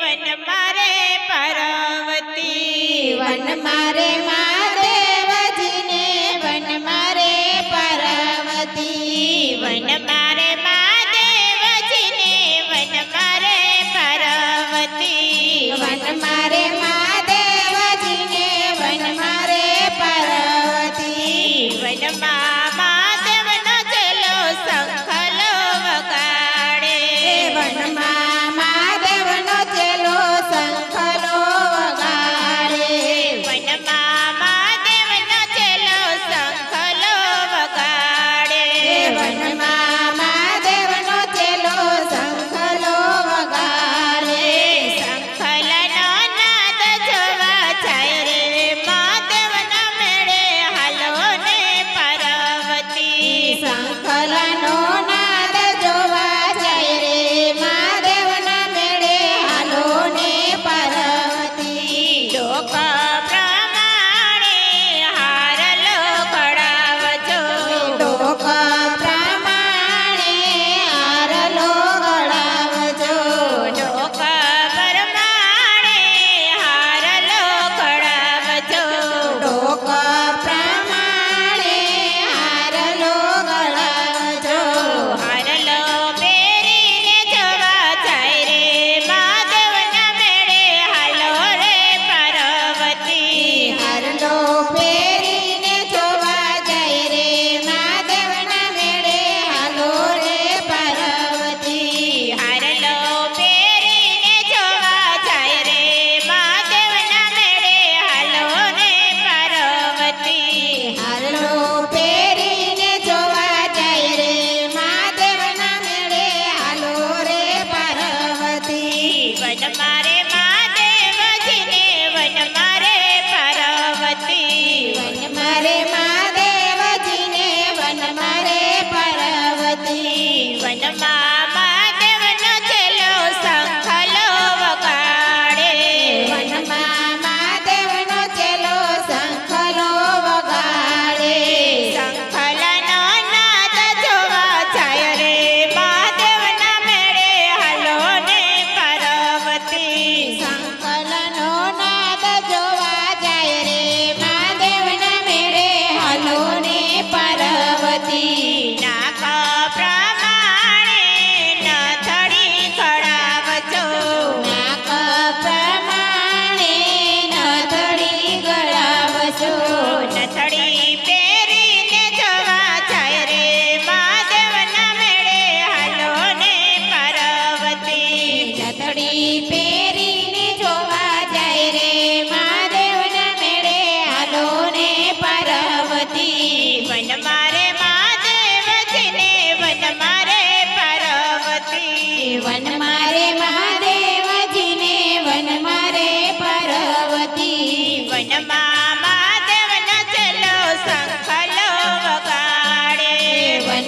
One મારે Parvati. One મારે મા ಕಲನ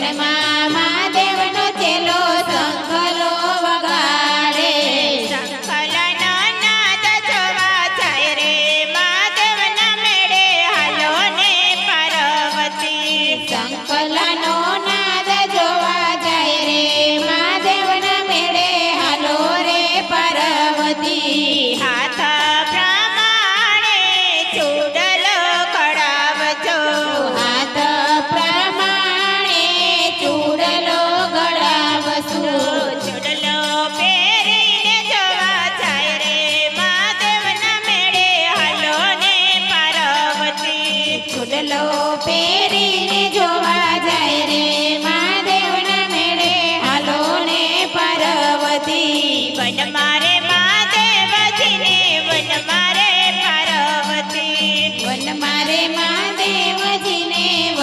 મનમાં મહાદેવનો ચેલો સંખલો વગાડે. સંખલનો નાદ જોવા જાય રે મહાદેવના મેળે હાલો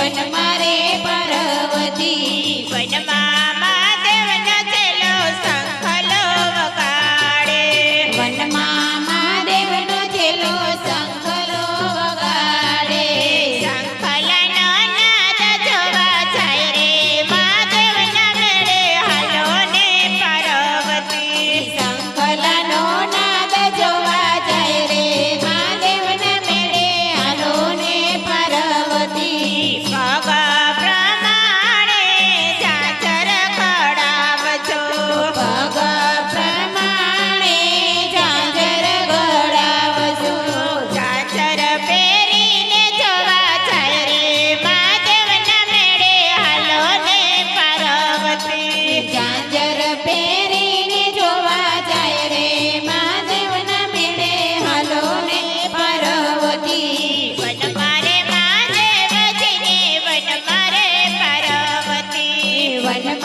પણ મારે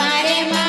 Mare, mare.